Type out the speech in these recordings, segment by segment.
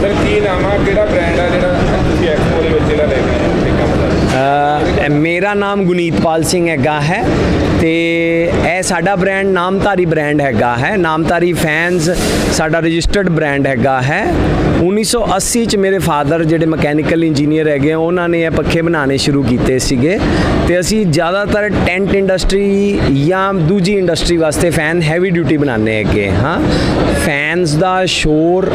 Sir, ਕੀ ਨਾਮ ਆ? ਕਿਹੜਾ ਬ੍ਰਾਂਡ ਆ ਜਿਹੜਾ ਤੁਸੀਂ ਐਕਸਪੋ ਦੇ ਵਿੱਚ ਜਿਹੜਾ ਲੈ ਕੇ ਆਏ ਹੋ? ਤੇ ਕੰਮ ਦਾ ਮੇਰਾ ਨਾਮ ਗੁਨੀਤਪਾਲ ਸਿੰਘ ਹੈਗਾ ਹੈ ਤੇ ਇਹ ਸਾਡਾ ਬ੍ਰਾਂਡ ਨਾਮਧਾਰੀ ਬ੍ਰਾਂਡ ਹੈਗਾ ਹੈ। ਨਾਮਧਾਰੀ ਫੈਨਸ ਸਾਡਾ ਰਜਿਸਟਰਡ ਬ੍ਰਾਂਡ ਹੈਗਾ ਹੈ। 1980 ਚ ਮੇਰੇ ਫਾਦਰ ਜਿਹੜੇ ਮਕੈਨੀਕਲ ਇੰਜੀਨੀਅਰ ਹੈਗੇ ਉਹਨਾਂ ਨੇ ਇਹ ਪੱਖੇ ਬਣਾਉਣੇ ਸ਼ੁਰੂ ਕੀਤੇ ਸੀਗੇ। ਤੇ ਅਸੀਂ ਜ਼ਿਆਦਾਤਰ ਟੈਂਟ ਇੰਡਸਟਰੀ ਜਾਂ ਦੂਜੀ ਇੰਡਸਟਰੀ ਵਾਸਤੇ ਫੈਨ ਹੈਵੀ ਡਿਊਟੀ ਬਣਾਉਂਦੇ ਹੈਗੇ ਹਾਂ। ਫੈਨ ਫੈਨਸ ਦਾ ਸ਼ੋਰ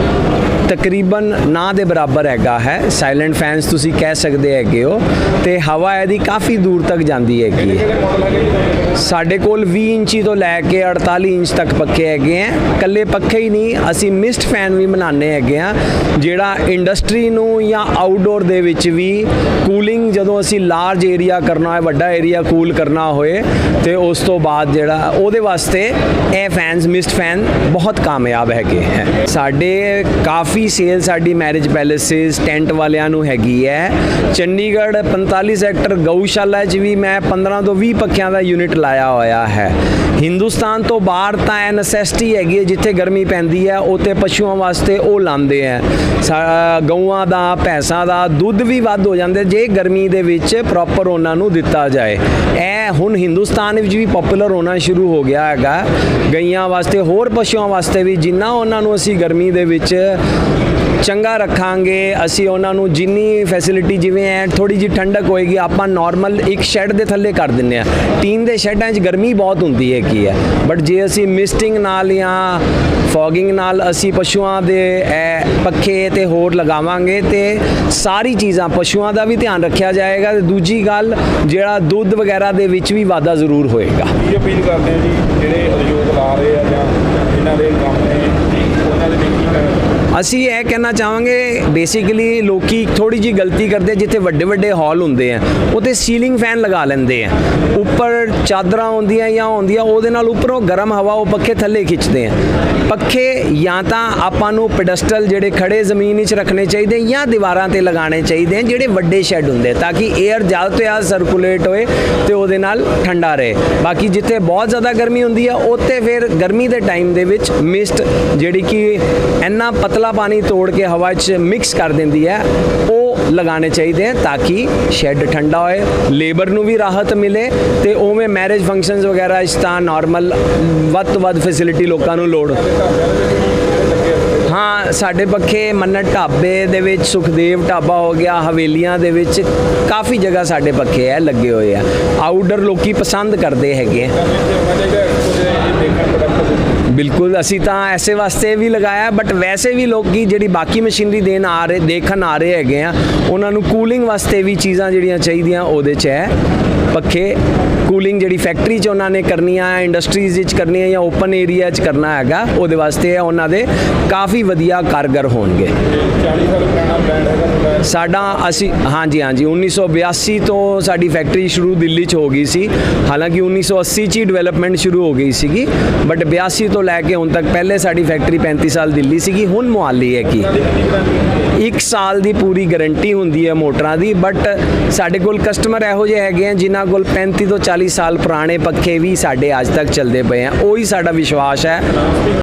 ਤਕਰੀਬਨ ਨਾ ਦੇ ਬਰਾਬਰ ਹੈਗਾ ਹੈ। ਸਾਇਲੈਂਟ ਫੈਨਸ ਤੁਸੀਂ ਕਹਿ ਸਕਦੇ ਹੈਗੇ ਹੋ ਤੇ ਹਵਾ ਇਹਦੀ ਕਾਫੀ ਦੂਰ ਤੱਕ ਜਾਂਦੀ ਹੈਗੀ ਹੈ। ਸਾਡੇ ਕੋਲ 20 ਇੰਚੀ ਤੋਂ ਲੈ ਕੇ 48 ਇੰਚ ਤੱਕ ਪੱਖੇ ਹੈਗੇ ਆ ਕੱਲੇ ਪੱਖੇ ਹੀ ਨਹੀਂ, ਅਸੀਂ ਮਿਸਟ ਫੈਨ ਵੀ ਬਣਾਉਂਦੇ ਹੈਗੇ ਆ ਜਿਹੜਾ ਇੰਡਸਟਰੀ ਨੂੰ ਜਾਂ ਆਊਟਡੋਰ ਦੇ ਵਿੱਚ ਵੀ ਕੂਲਿੰਗ ਜਦੋਂ ਅਸੀਂ ਲਾਰਜ ਏਰੀਆ ਕਰਨਾ ਹੋਏ, ਵੱਡਾ ਏਰੀਆ ਕੂਲ ਕਰਨਾ ਹੋਏ, ਤੇ ਉਸ ਤੋਂ ਬਾਅਦ ਜਿਹੜਾ ਉਹਦੇ ਵਾਸਤੇ ਇਹ ਫੈਨਸ ਮਿਸਟ ਫੈਨ ਬਹੁਤ ਕਾਮਯਾਬ ਹੈਗੇ ਹੈ। ਸਾਡੇ ਕਾਫੀ ਸੇਲ ਸਾਡੀ ਮੈਰਿਜ ਪੈਲੇਸਿਸ ਟੈਂਟ ਵਾਲਿਆਂ ਨੂੰ ਹੈਗੀ ਹੈ। ਚੰਡੀਗੜ੍ਹ 45 ਸੈਕਟਰ ਗਊਸ਼ਾਲਾ 'ਚ ਵੀ ਮੈਂ 15 ਤੋਂ 20 ਪੱਖਿਆਂ ਦਾ ਯੂਨਿਟ ਲਾਇਆ ਹੋਇਆ ਹੈ। ਹਿੰਦੁਸਤਾਨ ਤੋਂ ਬਾਹਰ ਤਾਂ ਇਹ ਨੈਸੈਸਿਟੀ ਹੈਗੀ ਹੈ, ਜਿੱਥੇ ਗਰਮੀ ਪੈਂਦੀ ਹੈ, ਉੱਥੇ ਪਸ਼ੂਆਂ ਵਾਸਤੇ ਉਹ ਲਾਉਂਦੇ ਹੈ। ਸਾ- ਗਊਆਂ ਦਾ, ਭੈਂਸਾਂ ਦਾ ਦੁੱਧ ਵੀ ਵੱਧ ਹੋ ਜਾਂਦੇ ਜੇ ਗਰਮੀ ਦੇ ਵਿੱਚ ਪ੍ਰੋਪਰ ਉਹਨਾਂ ਨੂੰ ਦਿੱਤਾ ਜਾਏ। ਇਹ ਹੁਣ ਹਿੰਦੁਸਤਾਨ ਵਿੱਚ ਵੀ ਪਪੂਲਰ ਹੋਣਾ ਸ਼ੁਰੂ ਹੋ ਗਿਆ ਹੈਗਾ। ਗਈਆਂ ਵਾਸਤੇ ਹੋਰ ਪਸ਼ੂਆਂ ਵਾਸਤੇ ਵੀ ਜਿੰਨਾ ਉਹਨਾਂ ਨੂੰ ਅਸੀਂ ਗਰਮੀ ਦੇ ਵਿੱਚ ਚੰਗਾ ਰੱਖਾਂਗੇ, ਅਸੀਂ ਉਹਨਾਂ ਨੂੰ ਜਿੰਨੀ ਫੈਸਿਲਿਟੀ ਜਿਵੇਂ ਹੈ ਥੋੜੀ ਜਿਹੀ ਠੰਡਕ ਹੋਏਗੀ, ਆਪਾਂ ਨਾਰਮਲ ਇੱਕ ਸ਼ੈੱਡ ਦੇ ਥੱਲੇ ਕਰ ਦਿੰਨੇ ਆ ਟੀਨ ਦੇ ਸ਼ੈੱਡਾਂ 'ਚ ਗਰਮੀ ਬਹੁਤ ਹੁੰਦੀ ਹੈ ਕੀ ਹੈ। ਬਟ ਜੇ ਅਸੀਂ ਮਿਸਟਿੰਗ ਨਾਲ ਜਾਂ ਫੌਗਿੰਗ ਨਾਲ ਅਸੀਂ ਪਸ਼ੂਆਂ ਦੇ ਪੱਖੇ ਤੇ ਹੋਰ ਲਗਾਵਾਂਗੇ ਤੇ ਸਾਰੀ ਚੀਜ਼ਾਂ ਪਸ਼ੂਆਂ ਦਾ ਵੀ ਧਿਆਨ ਰੱਖਿਆ ਜਾਏਗਾ। ਤੇ ਦੂਜੀ ਗੱਲ, ਜਿਹੜਾ ਦੁੱਧ ਵਗੈਰਾ ਦੇ ਵਿੱਚ ਵੀ ਵਾਧਾ ਜ਼ਰੂਰ ਹੋਏਗਾ। ਕੀ ਅਪੀਲ ਕਰਦੇ ਆ ਜੀ, ਜਿਹੜੇ ਉਦਯੋਗ ਲਾ ਰਹੇ ਆ ਜਾਂ ਜਿਨ੍ਹਾਂ ਦੇ ਕੰਮ ਨੇ ਉਹਨਾਂ ਦੇ ਲਈ ਕੀ ਕਹਿਣਾ ਅਸੀਂ ਇਹ ਕਹਿਣਾ ਚਾਹਾਂਗੇ ਬੇਸਿਕਲੀ ਲੋਕੀ ਥੋੜੀ ਜੀ ਗਲਤੀ ਕਰਦੇ ਜਿੱਥੇ ਵੱਡੇ ਵੱਡੇ ਹਾਲ ਹੁੰਦੇ ਆ, ਉੱਥੇ ਸੀਲਿੰਗ ਫੈਨ ਲਗਾ ਲੈਂਦੇ ਆ। ਉੱਪਰ ਚਾਦਰਾਂ ਹੁੰਦੀਆਂ ਜਾਂ ਹੁੰਦੀਆਂ ਉਹਦੇ ਨਾਲ ਉੱਪਰੋਂ ਗਰਮ ਹਵਾ ਉਹ ਪੱਖੇ ਥੱਲੇ ਖਿੱਚਦੇ ਆ। ਪੱਖੇ ਜਾਂ ਤਾਂ ਆਪਾਂ ਨੂੰ ਪੈਡਸਟਲ ਜਿਹੜੇ ਖੜੇ ਜ਼ਮੀਨ 'ਚ ਰੱਖਣੇ ਚਾਹੀਦੇ ਜਾਂ ਦੀਵਾਰਾਂ ਤੇ ਲਗਾਉਣੇ ਚਾਹੀਦੇ ਆ, ਜਿਹੜੇ ਵੱਡੇ ਸ਼ੈੱਡ ਹੁੰਦੇ ਤਾਂ ਕਿ 에ਅਰ ਜ਼ਿਆਦਾ ਤੋਂ ਜ਼ਿਆਦਾ ਸਰਕੂਲੇਟ ਹੋਏ ਤੇ ਉਹਦੇ ਨਾਲ ਠੰਡਾ ਰਹੇ। ਬਾਕੀ ਜਿੱਥੇ ਬਹੁਤ ਜ਼ਿਆਦਾ ਗਰਮੀ ਹੁੰਦੀ ਆ, ਉੱਥੇ ਫਿਰ ਗਰਮੀ ਦੇ ਟਾਈਮ ਦੇ ਵਿੱਚ ਮਿਸਟ ਜਿਹੜੀ ਕਿ ਇੰਨਾ ਪਤਲਾ ਪਾਣੀ ਤੋੜ ਕੇ ਹਵਾ 'ਚ ਮਿਕਸ ਕਰ ਦਿੰਦੀ ਹੈ। ਉਹ ਲਗਾਉਣੇ ਚਾਹੀਦੇ ਆ ਤਾਂ ਕਿ ਸ਼ੈੱਡ ਠੰਡਾ ਹੋਏ ਲੇਬਰ ਨੂੰ ਵੀ ਰਾਹਤ ਮਿਲੇ ਤੇ ਉਵੇਂ ਮੈਰਿਜ ਫੰਕਸ਼ਨਸ ਵਗੈਰਾ ਇਸ ਤਾਂ ਨਾਰਮਲ ਵੱਧ ਤੋਂ ਵੱਧ ਫੈਸਿਲਿਟੀ ਲੋਕਾਂ ਨੂੰ ਲੋੜ। ਹਾਂ, ਸਾਡੇ ਪੱਖੇ ਮੰਨਤ ਢਾਬੇ ਦੇ ਵਿੱਚ, ਸੁਖਦੇਵ ਢਾਬਾ ਹੋ ਗਿਆ, ਹਵੇਲੀਆਂ ਦੇ ਵਿੱਚ ਕਾਫੀ ਜਗ੍ਹਾ ਸਾਡੇ ਪੱਖੇ ਹੈ ਲੱਗੇ ਹੋਏ ਆ। ਆਊਟਡੋਰ ਲੋਕੀ ਪਸੰਦ ਕਰਦੇ ਹੈਗੇ ਆ ਇੱਥੇ ਹੋਣਾ ਚਾਹੀਦਾ ਐਕਸਪੋ ਦੇ ਇਹ ਦੇਖਣ ਪ੍ਰੋਡਕਟ ਬਿਲਕੁਲ, ਅਸੀਂ ਤਾਂ ਐਸੇ ਵਾਸਤੇ ਵੀ ਲਗਾਇਆ ਬਟ ਵੈਸੇ ਵੀ ਲੋਕੀ ਜਿਹੜੀ ਬਾਕੀ ਮਸ਼ੀਨਰੀ ਦੇਣ ਆ ਰਹੇ, ਦੇਖਣ ਆ ਰਹੇ ਹੈਗੇ ਆ, ਉਹਨਾਂ ਨੂੰ ਕੂਲਿੰਗ ਵਾਸਤੇ ਵੀ ਚੀਜ਼ਾਂ ਜਿਹੜੀਆਂ ਚਾਹੀਦੀਆਂ, ਉਹਦੇ 'ਚ ਹੈ। ਪੱਖੇ ਕੂਲਿੰਗ ਜਿਹੜੀ ਫੈਕਟਰੀ 'ਚ ਉਹਨਾਂ ਨੇ ਕਰਨੀ ਆ ਇੰਡਸਟਰੀਜ਼ ਵਿੱਚ ਕਰਨੀਆਂ ਜਾਂ ਓਪਨ ਏਰੀਆ 'ਚ ਕਰਨਾ ਹੈਗਾ, ਉਹਦੇ ਵਾਸਤੇ ਉਹਨਾਂ ਦੇ ਕਾਫੀ ਵਧੀਆ ਕਾਰਗਰ ਹੋਣਗੇ। 40 ਸਾਲ ਪੁਰਾਣਾ ਬ੍ਰਾਂਡ ਹੈਗਾ ਸਾਡਾ ਅਸੀਂ, ਹਾਂਜੀ ਹਾਂਜੀ 1982 ਤੋਂ ਸਾਡੀ ਫੈਕਟਰੀ ਸ਼ੁਰੂ ਦਿੱਲੀ 'ਚ ਹੋ ਗਈ ਸੀ। ਹਾਲਾਂਕਿ 1980 'ਚ ਹੀ ਡਿਵੈਲਪਮੈਂਟ ਸ਼ੁਰੂ ਹੋ ਗਈ ਸੀਗੀ ਬਟ 82 ਤੋਂ ਲੈ ਕੇ ਹੁਣ ਤੱਕ ਪਹਿਲੇ ਸਾਡੀ ਫੈਕਟਰੀ 35 ਸਾਲ ਦਿੱਲੀ ਸੀਗੀ, ਹੁਣ ਮੁਹਾਲੀ ਹੈ ਕੀ। ਇੱਕ ਸਾਲ ਦੀ ਪੂਰੀ ਗਾਰੰਟੀ ਹੁੰਦੀ ਹੈ ਮੋਟਰਾਂ ਦੀ ਬਟ ਸਾਡੇ ਕੋਲ ਕਸਟਮਰ ਇਹੋ ਜਿਹੇ ਹੈਗੇ ਆ ਜਿਨ੍ਹਾਂ ਕੋਲ 35 ਤੋਂ 40 ਸਾਲ ਪੁਰਾਣੇ ਪੱਖੇ ਵੀ ਸਾਡੇ ਅੱਜ ਤੱਕ ਚੱਲਦੇ ਪਏ ਆ। ਉਹੀ ਸਾਡਾ ਵਿਸ਼ਵਾਸ ਹੈ।